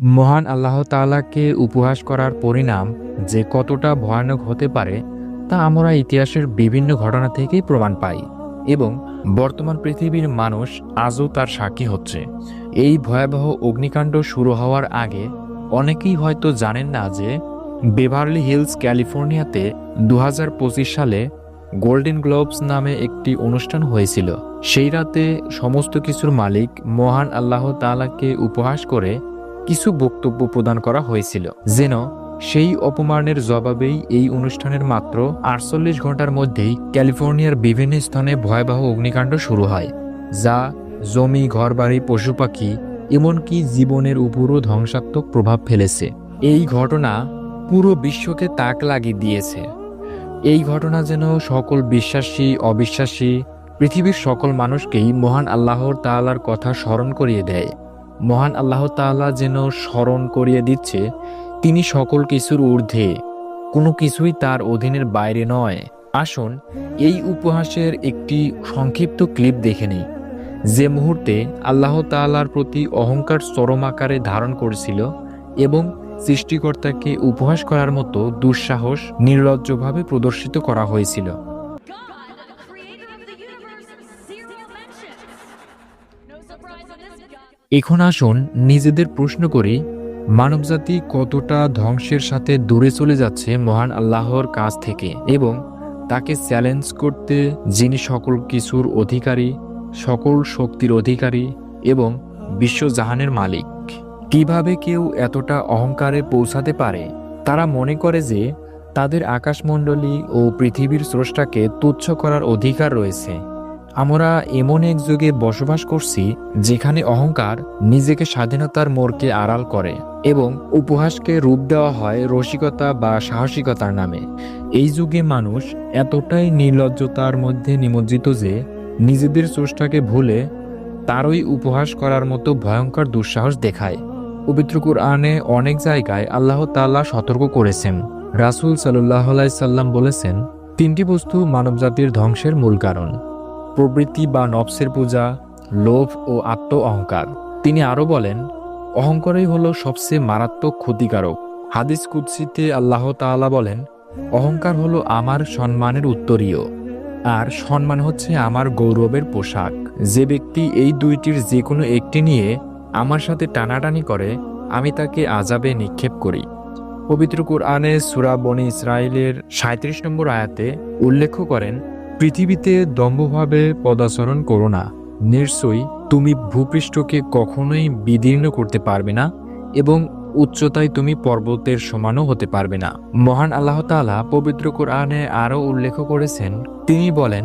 মহান আল্লাহ তালাকে উপহাস করার পরিণাম যে কতটা ভয়ানক হতে পারে, তা আমরা ইতিহাসের বিভিন্ন ঘটনা থেকেই প্রমাণ পাই এবং বর্তমান পৃথিবীর মানুষ আজও তার সাক্ষী হচ্ছে। এই ভয়াবহ অগ্নিকাণ্ড শুরু হওয়ার আগে অনেকেই হয়তো জানেন না যে বেভারলি হিলস, ক্যালিফোর্নিয়াতে দু হাজার পঁচিশ সালে গোল্ডেন গ্লোবস নামে একটি অনুষ্ঠান হয়েছিল। সেই রাতে সমস্ত কিছুর মালিক মহান আল্লাহ তালাকে উপহাস করে কিছু বক্তব্য প্রদান করা হয়েছিল, যেন সেই অপমানের জবাবেই এই অনুষ্ঠানের মাত্র আটচল্লিশ ঘণ্টার মধ্যেই ক্যালিফোর্নিয়ার বিভিন্ন স্থানে ভয়াবহ অগ্নিকাণ্ড শুরু হয়, যা জমি, ঘরবাড়ি পশু পাখি এমনকি জীবনের উপরও ধ্বংসাত্মক প্রভাব ফেলেছে। এই ঘটনা পুরো বিশ্বকে তাক লাগিয়ে দিয়েছে। এই ঘটনা যেন সকল বিশ্বাসী, অবিশ্বাসী, পৃথিবীর সকল মানুষকেই মহান আল্লাহর তালার কথা স্মরণ করিয়ে দেয়। মহান আল্লাহ তাআলা যেন স্মরণ করিয়ে দিচ্ছে, তিনি সকল কিছুর ঊর্ধ্বে। কোনো কিছুই তার অধীনের বাইরে নয়। আসুন, এই উপহাসের একটি সংক্ষিপ্ত ক্লিপ দেখে নিই। যে মুহূর্তে আল্লাহ তাআলার প্রতি অহংকার চরম আকারে ধারণ করেছিল এবং সৃষ্টিকর্তাকে উপহাস করার মতো দুঃসাহস নির্লজ্জভাবে প্রদর্শিত করা হয়েছিল। এখন আসুন নিজেদের প্রশ্ন করি, মানবজাতি কতটা ধ্বংসের সাথে দূরে চলে যাচ্ছে মহান আল্লাহর কাছ থেকে এবং তাকে চ্যালেঞ্জ করতে যিনি সকল কিছুর অধিকারী, সকল শক্তির অধিকারী এবং বিশ্বজাহানের মালিক? কীভাবে কেউ এতটা অহংকারে পৌঁছাতে পারে? তারা মনে করে যে তাদের আকাশমণ্ডলী ও পৃথিবীর স্রষ্টাকে তুচ্ছ করার অধিকার রয়েছে। আমরা এমন এক যুগে বসবাস করছি যেখানে অহংকার নিজেকে স্বাধীনতার মোড়কে আড়াল করে এবং উপহাসকে রূপ দেওয়া হয় রসিকতা বা সাহসিকতার নামে। এই যুগে মানুষ এতটাই নির্লজ্জতার মধ্যে নিমজ্জিত যে নিজেদের স্রষ্টাকে ভুলে তারই উপহাস করার মতো ভয়ঙ্কর দুঃসাহস দেখায়। পবিত্র কুরআনে অনেক জায়গায় আল্লাহ তাআলা সতর্ক করেছেন। রাসূল সাল্লাহ সাল্লাম বলেছেন, তিনটি বস্তু মানবজাতির ধ্বংসের মূল কারণ। প্রবৃত্তি বা নফসের পূজা, লোভ ও আত্ম অহংকার। তিনি আরও বলেন, অহংকারই হলো সবচেয়ে মারাত্মক ক্ষতিকারক। হাদিস কুৎসিতে আল্লাহ তাআলা বলেন, অহংকার হলো আমার সম্মানের উত্তরীয়, আর সম্মান হচ্ছে আমার গৌরবের পোশাক। যে ব্যক্তি এই দুইটির যে কোনো একটি নিয়ে আমার সাথে টানাটানি করে, আমি তাকে আজাবে নিক্ষেপ করি। পবিত্র কুরআনে সুরা ইসরায়েলের সাঁত্রিশ নম্বর আয়াতে উল্লেখ করেন পৃথিবীতে দম্ভভাবে পদাচরণ করো না। নিশ্চয়ই তুমি ভূপৃষ্ঠকে কখনোই বিদীর্ণ করতে পারবে না এবং উচ্চতায় তুমি পর্বতের সমানও হতে পারবে না। মহান আল্লাহ তাআলা পবিত্র কোরআনে আরও উল্লেখ করেছেন, তিনি বলেন,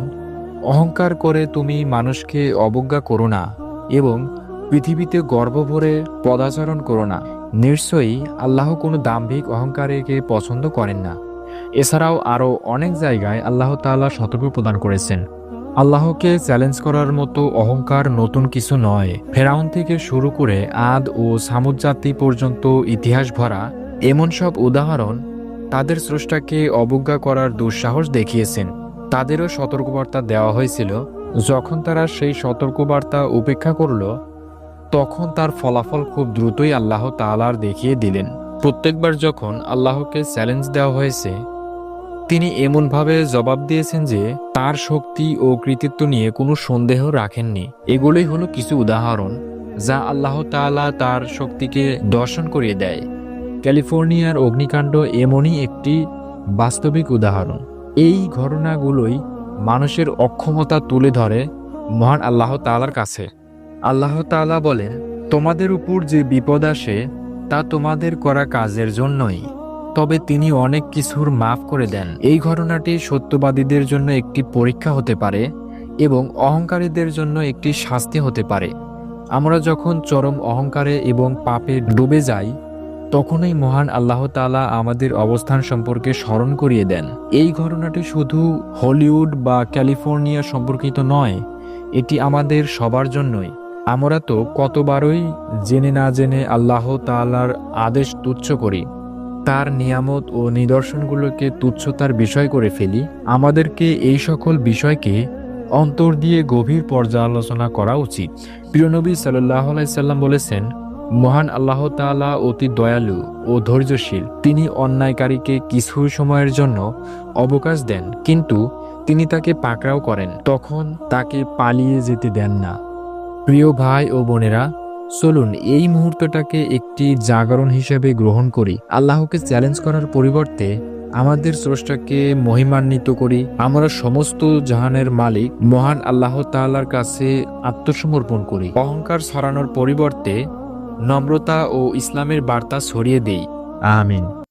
অহংকার করে তুমি মানুষকে অবজ্ঞা করো না এবং পৃথিবীতে গর্ব ভরে পদাচরণ করো না। নিশ্চয়ই আল্লাহ কোনো দাম্ভিক অহংকারীকে পছন্দ করেন না। এছাড়াও আরও অনেক জায়গায় আল্লাহ তাআলা সতর্ক প্রদান করেছেন। আল্লাহকে চ্যালেঞ্জ করার মতো অহংকার নতুন কিছু নয়। ফেরাউন থেকে শুরু করে আদ ও সামুদ জাতি পর্যন্ত ইতিহাস ভরা এমন সব উদাহরণ তাদের স্রষ্টাকে অবজ্ঞা করার দুঃসাহস দেখিয়েছেন। তাদেরও সতর্কবার্তা দেওয়া হয়েছিল। যখন তারা সেই সতর্কবার্তা উপেক্ষা করল, তখন তার ফলাফল খুব দ্রুতই আল্লাহ তাআলার দেখিয়ে দিলেন। প্রত্যেকবার যখন আল্লাহকে চ্যালেঞ্জ দেওয়া হয়েছে, তিনি এমনভাবে জবাব দিয়েছেন যে তার শক্তি ও কৃতিত্ব নিয়ে কোনো সন্দেহ রাখেননি। এগুলোই হলো কিছু উদাহরণ যা আল্লাহ তাআলা তার শক্তিকে দর্শন করিয়ে দেয়। ক্যালিফোর্নিয়ার অগ্নিকাণ্ড এমনই একটি বাস্তবিক উদাহরণ। এই ঘটনাগুলোই মানুষের অক্ষমতা তুলে ধরে মহান আল্লাহ তাআলার কাছে। আল্লাহ তাআলা বলেন, তোমাদের উপর যে বিপদ আসে তা তোমাদের করা কাজের জন্যই। তবে তিনি অনেক কিছুর মাফ করে দেন। এই ঘটনাটি সত্যবাদীদের জন্য একটি পরীক্ষা হতে পারে এবং অহংকারীদের জন্য একটি শাস্তি হতে পারে। আমরা যখন চরম অহংকারে এবং পাপে ডুবে যাই, তখনই মহান আল্লাহ তাআলা আমাদের অবস্থান সম্পর্কে স্মরণ করিয়ে দেন। এই ঘটনাটি শুধু হলিউড বা ক্যালিফোর্নিয়া সম্পর্কিত নয়, এটি আমাদের সবার জন্যই। আমরা তো কতবারই জেনে না জেনে আল্লাহ তাআলার আদেশ তুচ্ছ করি। তার নিয়ামত ও নিদর্শনগুলোকে তুচ্ছতার বিষয় করে ফেলি। আমাদেরকে এই সকল বিষয়কে অন্তর দিয়ে গভীর পর্যালোচনা করা উচিত। প্রিয়নবী সাল্লাহ সাল্লাম বলেছেন, মহান আল্লাহ তাআলা অতি দয়ালু ও ধৈর্যশীল। তিনি অন্যায়কারীকে কিছু সময়ের জন্য অবকাশ দেন, কিন্তু তিনি তাকে পাকড়াও করেন। তখন তাকে পালিয়ে যেতে দেন না। প্রিয় ভাই ও বোনেরা, চলুন এই মুহূর্তটাকে একটি জাগরণ হিসেবে গ্রহণ করি। আল্লাহকে চ্যালেঞ্জ করার পরিবর্তে আমাদের স্রষ্টাকে মহিমান্বিত করি। আমরা সমস্ত জাহানের মালিক, মহান আল্লাহ তাআলার কাছে আত্মসমর্পণ করি। অহংকার ছড়ানোর পরিবর্তে নম্রতা ও ইসলামের বার্তা ছড়িয়ে দেই। আমিন।